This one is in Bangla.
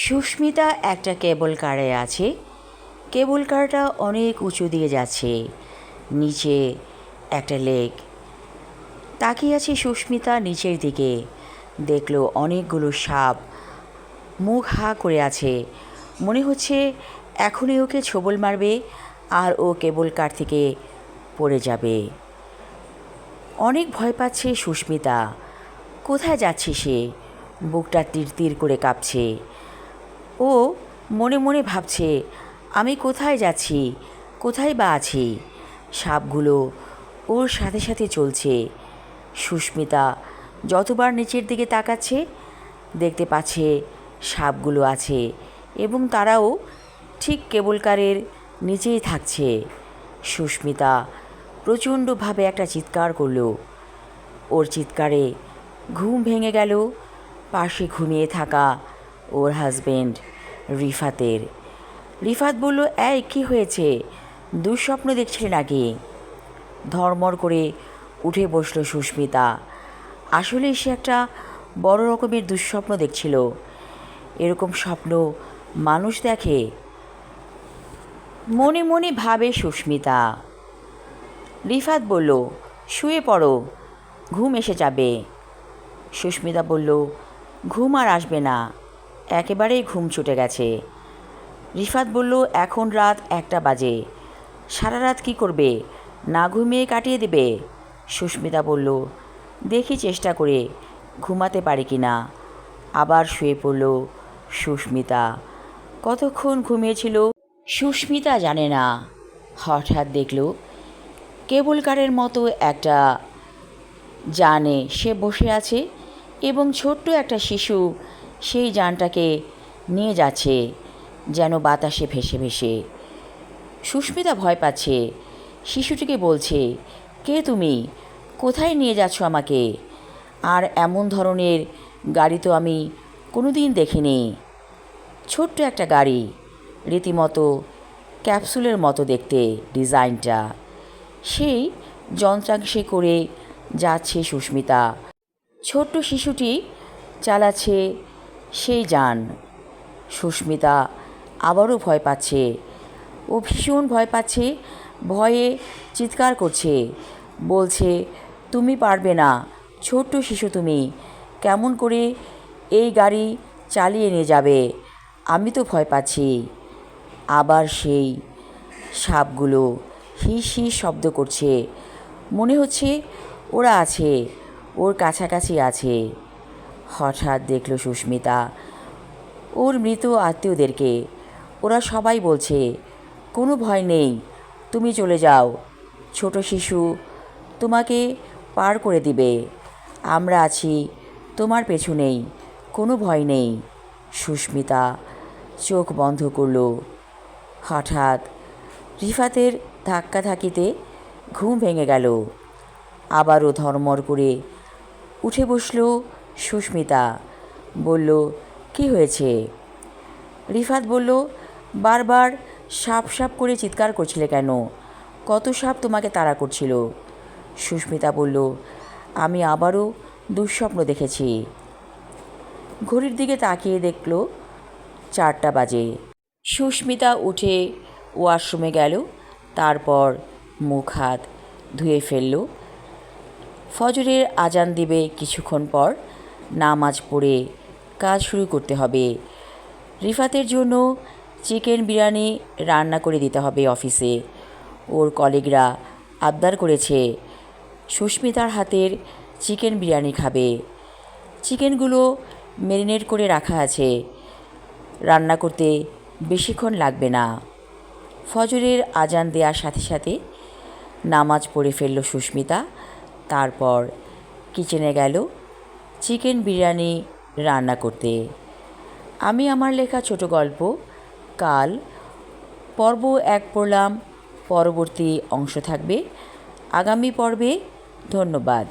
সুস্মিতা একটা কেবল কারে আছে। কেবল কারটা অনেক উঁচু দিয়ে যাচ্ছে। নিচে একটা লেক। তাকিয়ে আছে সুস্মিতা নিচের দিকে। দেখল অনেকগুলো সাপ মুখ হা করে আছে। মনে হচ্ছে এখনই ওকে ছবল মারবে আর ও কেবল কার থেকে পড়ে যাবে। অনেক ভয় পাচ্ছে সুস্মিতা। কোথায় যাচ্ছে সে? বুকটা তীর তীর করে কাঁপছে। ও মনে মনে ভাবছে, আমি কোথায় যাচ্ছি? কোথায় বা আছি? সাপগুলো ওর সাথে সাথে চলছে। সুস্মিতা যতবার নিচের দিকে তাকাচ্ছে, দেখতে পাচ্ছে সাপগুলো আছে এবং তারাও ঠিক কেবল কারের নিচেই থাকছে। সুস্মিতা প্রচণ্ডভাবে একটা চিৎকার করল। ওর চিৎকারে ঘুম ভেঙে গেল, পাশে ঘুমিয়ে থাকা ওর হাজবেন্ড রিফাতের। রিফাত বলল, এই, কী হয়েছে? দুঃস্বপ্ন দেখছিলে নাকি ধর্মর করে উঠে বসল সুস্মিতা। আসলে সে একটা বড় রকমের দুঃস্বপ্ন দেখছিল। এরকম স্বপ্ন মানুষ দেখে। মনে মনে ভাবে সুস্মিতা। রিফাত বলল, শুয়ে পড়ো, ঘুম এসে যাবে। সুস্মিতা বলল, ঘুম আর আসবে না। একেবারেই ঘুম ছুটে গেছে। রিফাত বলল, এখন রাত একটা বাজে। সারা রাত কী করবে? না ঘুমিয়ে কাটিয়ে দেবে? সুস্মিতা বলল, দেখি চেষ্টা করে, ঘুমাতে পারি কি না? আবার শুয়ে পড়ল সুস্মিতা। কতক্ষণ ঘুমিয়েছিল সুস্মিতা জানে না। হঠাৎ দেখল কেবল কারের মতো একটা জানে সে বসে আছে এবং ছোট্ট একটা শিশু সেই যানটাকে নিয়ে যাচ্ছে, যেন বাতাসে ভেসে ভেসে। সুস্মিতা ভয় পাচ্ছে। শিশুটিকে বলছে, কে তুমি? কোথায় নিয়ে যাচ্ছ আমাকে? আর এমন ধরনের গাড়ি তো আমি কোনো দিন দেখিনি। ছোট্ট একটা গাড়ি, রীতিমতো ক্যাপসুলের মতো দেখতে, ডিজাইনটা। সেই যন্ত্রাংশে করে যাচ্ছে সুস্মিতা। ছোট্ট শিশুটি চালাচ্ছে সেই যান। সুস্মিতা আবারও ভয় পাচ্ছে। ও ভীষণ ভয় পাচ্ছে, ভয়ে চিৎকার করছে। বলছে, তুমি পারবে না, ছোট্ট শিশু তুমি। কেমন করে এই গাড়ি চালিয়ে নিয়ে যাবে? আমি তো ভয় পাচ্ছি। আবার সেই সাপগুলো হিস হিস শব্দ করছে। মনে হচ্ছে ওরা আছে, ওর কাছাকাছি আছে। হঠাৎ দেখল সুস্মিতা। ওর মৃত আত্মীয়দেরকে। ওরা সবাই বলছে, কোনো ভয় নেই, তুমি চলে যাও। ছোট শিশু তোমাকে পার করে দিবে। আমরা আছি, তোমার পেছনেই, কোনো ভয় নেই। সুস্মিতা চোখ বন্ধ করল। হঠাৎ রিফাতের ধাক্কা থাকিতে ঘুম ভেঙে গেল। আবারও ধর্মর করে উঠে বসল সুস্মিতা বলল, কি হয়েছে? রিফাত বলল, বারবার সাপ সাপ করে চিৎকার করছিলে কেন? কত সাপ তোমাকে তাড়া করছিল? সুস্মিতা বলল, আমি আবারও দুঃস্বপ্ন দেখেছি। ঘড়ির দিকে তাকিয়ে দেখল, চারটা বাজে। সুস্মিতা উঠে ওয়াশরুমে গেল, তারপর মুখ হাত ধুয়ে ফেলল। ফজরের আজান দিবে কিছুক্ষণ পর নামাজ পড়ে কাজ শুরু করতে হবে। রিফাতের জন্য চিকেন বিরিয়ানি রান্না করে দিতে হবে অফিসে। ওর কলিগরা আবদার করেছে, সুস্মিতার হাতের চিকেন বিরিয়ানি খাবে। চিকেনগুলো ম্যারিনেট করে রাখা আছে। রান্না করতে বেশিক্ষণ লাগবে না। ফজরের আজান দেওয়ার সাথে সাথে নামাজ পড়ে ফেলল সুস্মিতা। তারপর কিচেনে গেল। চিকেন বিরিয়ানি রান্না করতে। আমি আমার লেখা ছোট গল্প, কাল, পর্ব এক পড়লাম, পরবর্তী অংশ থাকবে। আগামী পর্বে ধন্যবাদ।